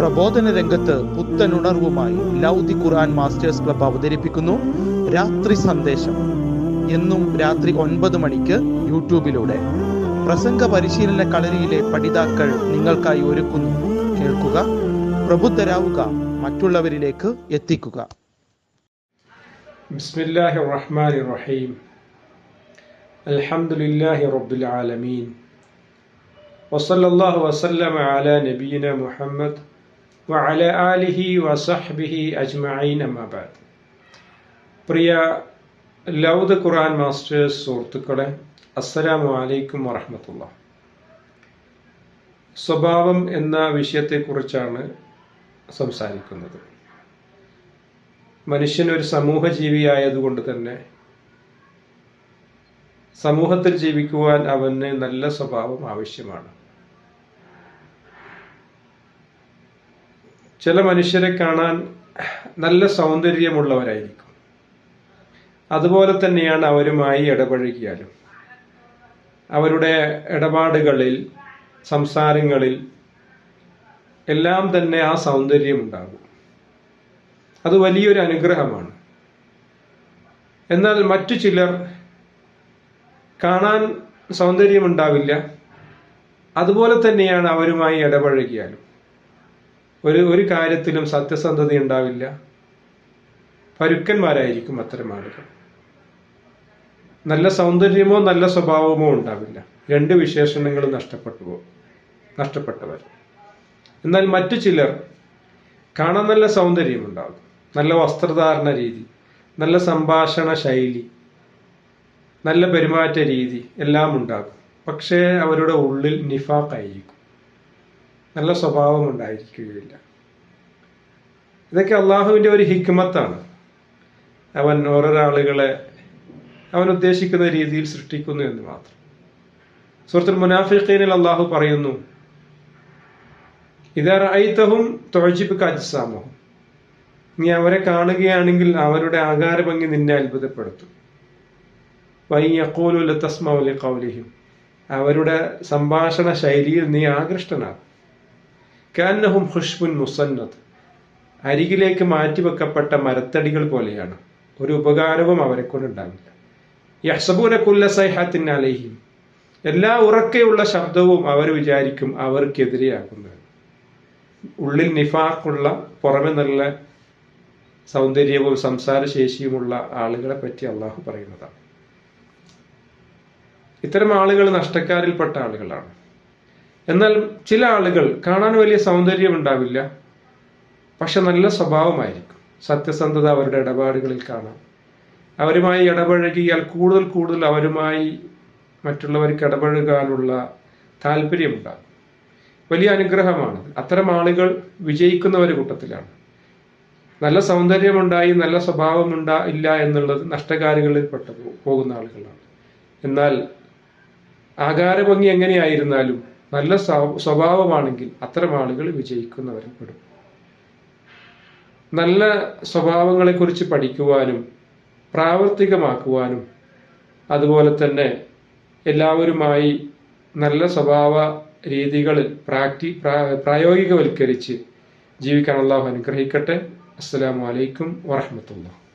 പ്രബോധന രംഗത്ത് പുത്തനുണർവുമായി ലൗദി ഖുർആൻ masters club അവതരിപ്പിക്കുന്നു. രാത്രി സന്ദേശം. എന്നും രാത്രി ഒൻപത് മണിക്ക് യൂട്യൂബിലൂടെ. പ്രസംഗ പരിശീലന കളരിയിലെ പഠിതാക്കൾ നിങ്ങൾക്കായി ഒരുക്കുന്നു. കേൾക്കുക പ്രബുദ്ധരാവുക മറ്റുള്ളവരിലേക്ക് എത്തിക്കുക. ബിസ്മില്ലാഹി റഹ്മാനി റഹീം അൽഹംദുലില്ലാഹി റബ്ബിൽ ആലമീൻ. വസല്ലല്ലാഹു വസല്ലമ അലാ നബിയിന മുഹമ്മദ് വഅല ആലിഹി വസഹ്ബിഹി അജ്മഈൻ അമ്മബാദ് പ്രിയ ലൗദ് ഖുറാൻ മാസ്റ്റേഴ്സ് സുഹൃത്തുക്കളെ അസ്സലാമു അലൈക്കും വറഹമത്തുള്ള സ്വഭാവം എന്ന വിഷയത്തെക്കുറിച്ചാണ് സംസാരിക്കുന്നത്. മനുഷ്യൻ ഒരു സമൂഹ ജീവിയായതുകൊണ്ട് തന്നെ സമൂഹത്തിൽ ജീവിക്കുവാൻ അവന് നല്ല സ്വഭാവം ആവശ്യമാണ്. ചില മനുഷ്യരെ കാണാൻ നല്ല സൗന്ദര്യമുള്ളവരായിരിക്കും. അതുപോലെ തന്നെയാണ് അവരുമായി ഇടപഴകിയാലും. അവരുടെ ഇടപാടുകളിൽ സംസാരങ്ങളിൽ എല്ലാം തന്നെ ആ സൗന്ദര്യം ഉണ്ടാകും. അത് വലിയൊരു അനുഗ്രഹമാണ്. എന്നാൽ മറ്റു ചിലർ കാണാൻ സൗന്ദര്യമുണ്ടാവില്ല അതുപോലെ തന്നെയാണ് അവരുമായി ഇടപഴകിയാലും. ഒരു ഒരു കാര്യത്തിലും സത്യസന്ധത ഉണ്ടാവില്ല. പരുക്കന്മാരായിരിക്കും അത്തരം ആളുകൾ. നല്ല സൗന്ദര്യമോ നല്ല സ്വഭാവമോ ഉണ്ടാവില്ല. രണ്ട് വിശേഷണങ്ങളും നഷ്ടപ്പെട്ടു പോകും നഷ്ടപ്പെട്ടവർ. എന്നാൽ മറ്റു ചിലർ കാണാൻ നല്ല സൗന്ദര്യമുണ്ടാകും നല്ല വസ്ത്രധാരണ രീതി നല്ല സംഭാഷണ ശൈലി നല്ല പെരുമാറ്റ രീതി എല്ലാം ഉണ്ടാകും. പക്ഷേ അവരുടെ ഉള്ളിൽ നിഫാഖായിരിക്കും. നല്ല സ്വഭാവം ഉണ്ടായിരിക്കുകയില്ല. ഇതൊക്കെ അള്ളാഹുവിന്റെ ഒരു ഹിക്മത്താണ്. അവൻ ഓരോരോ ആളുകളെ അവൻ ഉദ്ദേശിക്കുന്ന രീതിയിൽ സൃഷ്ടിക്കുന്നു എന്ന് മാത്രം. സുഹൃത്തുൽ മുനാഫിഖീനിൽ അള്ളാഹു പറയുന്നു ഇതാർ ഐത്തഹും അജ്സാമഹും. നീ അവരെ കാണുകയാണെങ്കിൽ അവരുടെ ആകാരഭംഗി നിന്നെ അത്ഭുതപ്പെടുത്തും. വൈയക്കോലുല തസ്മൗലി കൗലിഹിം അവരുടെ സംഭാഷണ ശൈലിയിൽ നീ ആകൃഷ്ടനാകും കാന്നഹും ഖുഷ്ബുൻ മുസന്നത് അരികിലേക്ക് മാറ്റിവെക്കപ്പെട്ട മരത്തടികൾ പോലെയാണ്. ഒരു ഉപകാരവും അവരെ കൊണ്ടുണ്ടാവില്ല. യഹ്സബൂന കുല്ല സൈഹാത്തിൻ അലഹിം. എല്ലാ ഉറക്കെയുള്ള ശബ്ദവും അവർ വിചാരിക്കും അവർക്കെതിരെയാകുന്നത് ഉള്ളിൽ നിഫാഖുള്ള പുറമെ നല്ല സൗന്ദര്യവും സംസാരശേഷിയുമുള്ള ആളുകളെ പറ്റി അള്ളാഹു പറയുന്നതാണ്. ഇത്തരം ആളുകൾ നഷ്ടക്കാരിൽപ്പെട്ട ആളുകളാണ്. എന്നാൽ ചില ആളുകൾ കാണാൻ വലിയ സൗന്ദര്യം ഉണ്ടാവില്ല. പക്ഷെ നല്ല സ്വഭാവമായിരിക്കും. സത്യസന്ധത അവരുടെ ഇടപാടുകളിൽ കാണാം. അവരുമായി ഇടപഴകിയാൽ കൂടുതൽ കൂടുതൽ അവരുമായി മറ്റുള്ളവർക്ക് ഇടപഴകാനുള്ള താല്പര്യമുണ്ടാകും വലിയ അനുഗ്രഹമാണ്. അത്തരം ആളുകൾ വിജയിക്കുന്ന ഒരു കൂട്ടത്തിലാണ്. നല്ല സൗന്ദര്യമുണ്ടായി നല്ല സ്വഭാവമുണ്ടാ ഇല്ല എന്നുള്ളത് നഷ്ടകാരികളിൽ പെട്ടു പോകുന്ന ആളുകളാണ്. എന്നാൽ ആകാരഭംഗി എങ്ങനെയായിരുന്നാലും നല്ല സ്വഭാവമാണെങ്കിൽ അത്തരം ആളുകൾ വിജയിക്കുന്നവരിൽ പെടും. നല്ല സ്വഭാവങ്ങളെക്കുറിച്ച് പഠിക്കുവാനും പ്രാവർത്തികമാക്കുവാനും അതുപോലെ തന്നെ എല്ലാവരുമായി നല്ല സ്വഭാവ രീതികളിൽ പ്രാക്ടി പ്രായോഗികവൽക്കരിച്ച് ജീവിക്കാൻ അള്ളാഹു അനുഗ്രഹിക്കട്ടെ. അസ്സാം വലൈക്കും വറഹമത്തുള്ള